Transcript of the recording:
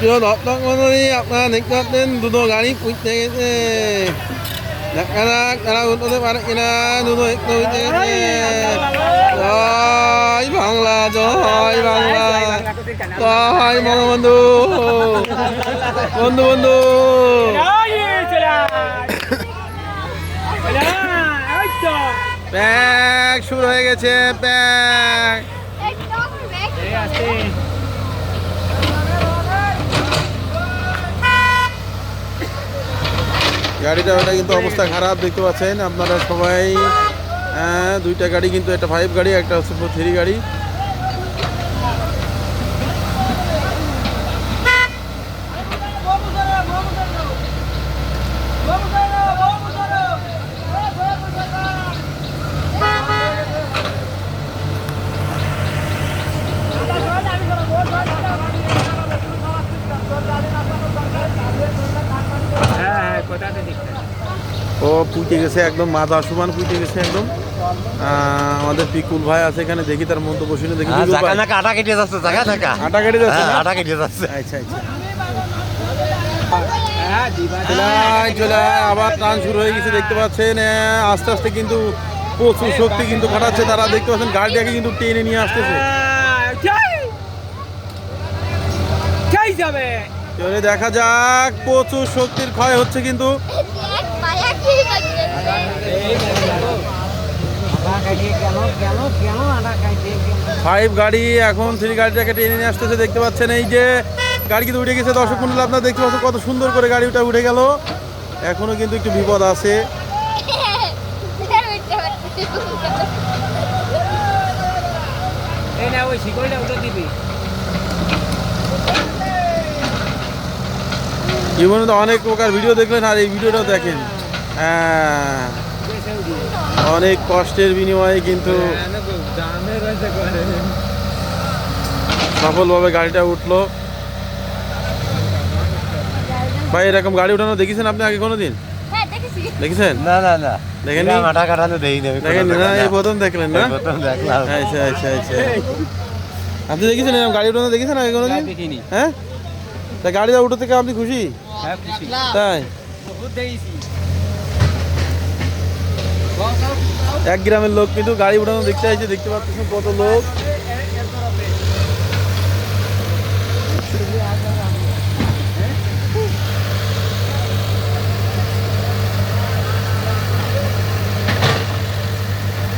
প্রিয় দর্শক মন্ডলী আপনারা দেখতে পাচ্ছেন দুটো গাড়ি পুঁততে গেছে দেখা যাক তারা উঠতে পারে কিনা দুটো একটু উঠতে গেছে জয় বাংলা জয় বাংলা জয় বঙ্গবন্ধু বন্ধু বন্ধু ব্যাগ শুরু হয়ে গেছে ব্যাগ গাড়িটা ওটা কিন্তু অবস্থা খারাপ দেখতে পাচ্ছেন আপনারা সবাই। হ্যাঁ, দুইটা গাড়ি কিন্তু একটা ফাইভ গাড়ি একটা হচ্ছে থ্রি গাড়ি। ও পুঁতে গেছে একদম মাথা সমান পুঁতে গেছে একদম। আহ, আমাদের পিকুল ভাই আছে এখানে দেখি তার মন্তব্য শুনে দেখি হ্যাঁ, আটা কেটে যাচ্ছে জায়গা আটা কেটে যাচ্ছে হ্যাঁ আটা কেটে যাচ্ছে। আচ্ছা আচ্ছা। আয়, আবার টান শুরু হয়ে গেছে দেখতে পাচ্ছেন। আস্তে আস্তে কিন্তু প্রচুর শক্তি কিন্তু খাটাচ্ছে তারা দেখতে পাচ্ছেন গাড়িটাকে কিন্তু টেনে নিয়ে আসতেছে। যাবে। চলে দেখা যাক, প্রচুর শক্তির ক্ষয় হচ্ছে কিন্তু। ফাইভ গাড়ি, এখন থ্রি গাড়িটাকে টেনে নিয়ে আসতেছে, দেখতে পাচ্ছেন এই যে গাড়ি কিন্তু উঠে গেছে। দর্শক মন্ডল, আপনারা দেখতে পাচ্ছেন কত সুন্দর করে গাড়িটা উঠে গেল। এখনও কিন্তু একটু বিপদ আছে। দিবি। জীবনে তো অনেক প্রকার ভিডিও দেখলেন আর এই ভিডিওটাও দেখেন। হ্যাঁ। অনেক কষ্টের বিনিময়ে কিন্তু সফলভাবে গাড়িটা উঠল। ভাই এরকম গাড়ি উঠানো দেখেছেন আপনি আগে কোনো দিন দেখেছেন? না না না। দেখেননি? দেখেন আটা কাটানো দেই না দেখেন না এই প্রথম দেখলেন না? প্রথম দেখলাম। আচ্ছা আচ্ছা আচ্ছা। আপনি দেখেছেন এরকম গাড়ি উঠানো দেখেছেন আগে কোনো দিন হ্যাঁ? তা গাড়িটা উঠে থেকে আপনি খুশি? হ্যাঁ তাই? এক গ্রামের লোক কিন্তু গাড়ি উঠানো দেখতে আসছে দেখতে পাচ্ছি কত লোক।